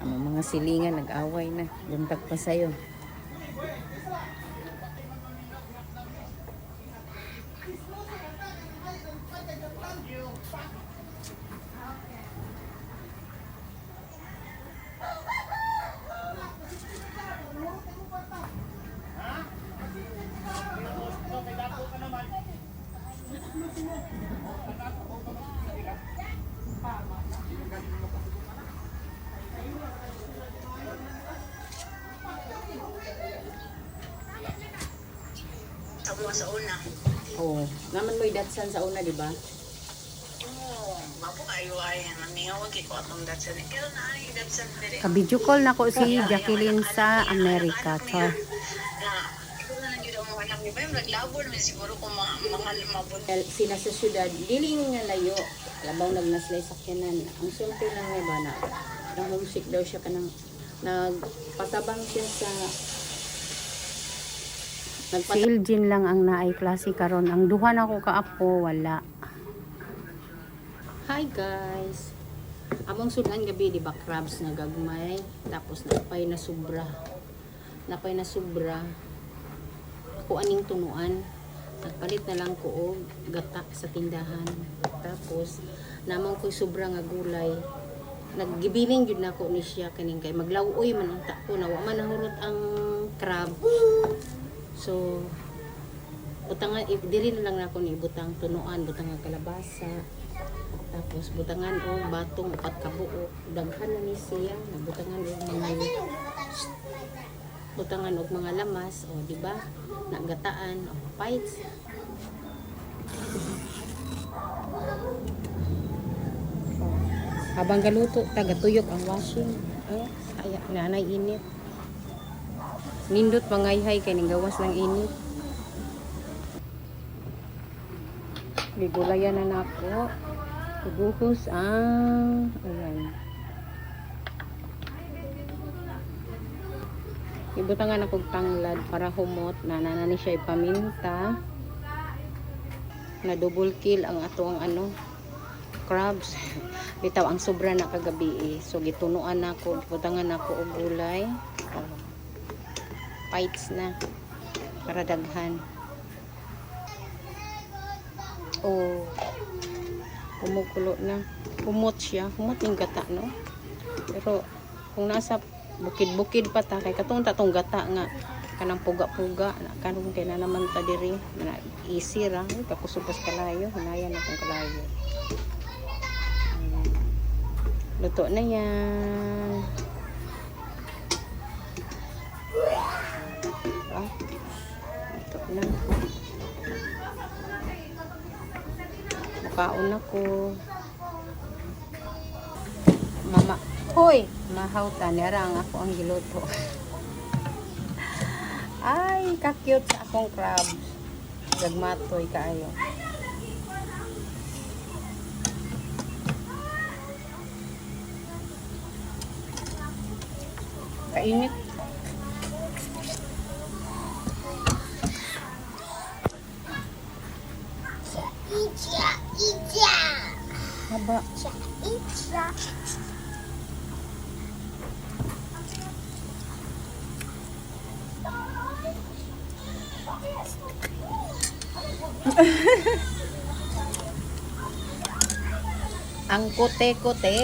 Ang mga silingan nag-away na. Buntag pa sa'yo. Ako sa una. Oo. Naman mo idatsan sa una, di ba? Oo, mapo kayo ay namingawag ko atong datsan. Pero na ay datsan dire. Ka-video call na ko si Jacqueline sa Amerika. Na, na. Kaya Sila sa syudad, dili nga layo. Labaw nagnaslay sakyanan. Ang simple lang nga ba na nang homesick daw siya kanang nagpatabang siya sa Si Elgin lang ang naay klase karon. Ang duha na ko kaapo wala. Hi guys! Among sudan gabi, di ba, crabs na gagmay. Tapos napay na sobra. Napay na sobra. Ako aning tunuan. Nagpalit na lang ko og gata sa tindahan. Tapos, namang ko sobra nga gulay. Naggibiling yun na ko ni siya kaning kay maglawoy man ang tako na wa man nahurot ang crab. So, butangan if dili na lang nako ni butang tunuan, butang kalabasa. Tapos butangan o batong upat ka buo. Daghan na ni siya, nabutangan og mga butangan og mga lamas o di ba? Nagataan o fights. Habang galuto, tagatuyok ang washing. Oh, kaya nanay init. Nindot pangayhay kay ning gawas ng init. Bigulayan na nako. Ibuhos ang ayan. Ibutangan akong tanglad para humot na nanani siya ipaminta. Na double kill ang ato ang ano crabs. Bitaw ang sobra na kagabi eh. So gitunuan ako, butangan ako og gulay. Oh. Fights na para daghan. Oh. Kumukulo na. Humot siya. Humot yung gata, no? Pero, kung nasa bukid-bukid pa ta, kay katong tatong gata nga, kanang puga-puga, na kanong kay na naman ta diri, na easy ra, Uy, kakusupas kalayo, hinayan akong kalayo. Ayan. Luto na yan. Luto na. Makaon ako. Mama, hoy, mahaw ta nera ang ako ang giluto. Ay, ka-cute sa akong crab. Gagmatoy kaayo. Kainit. Icha, icha, Haba. icha. Ang kote-kote.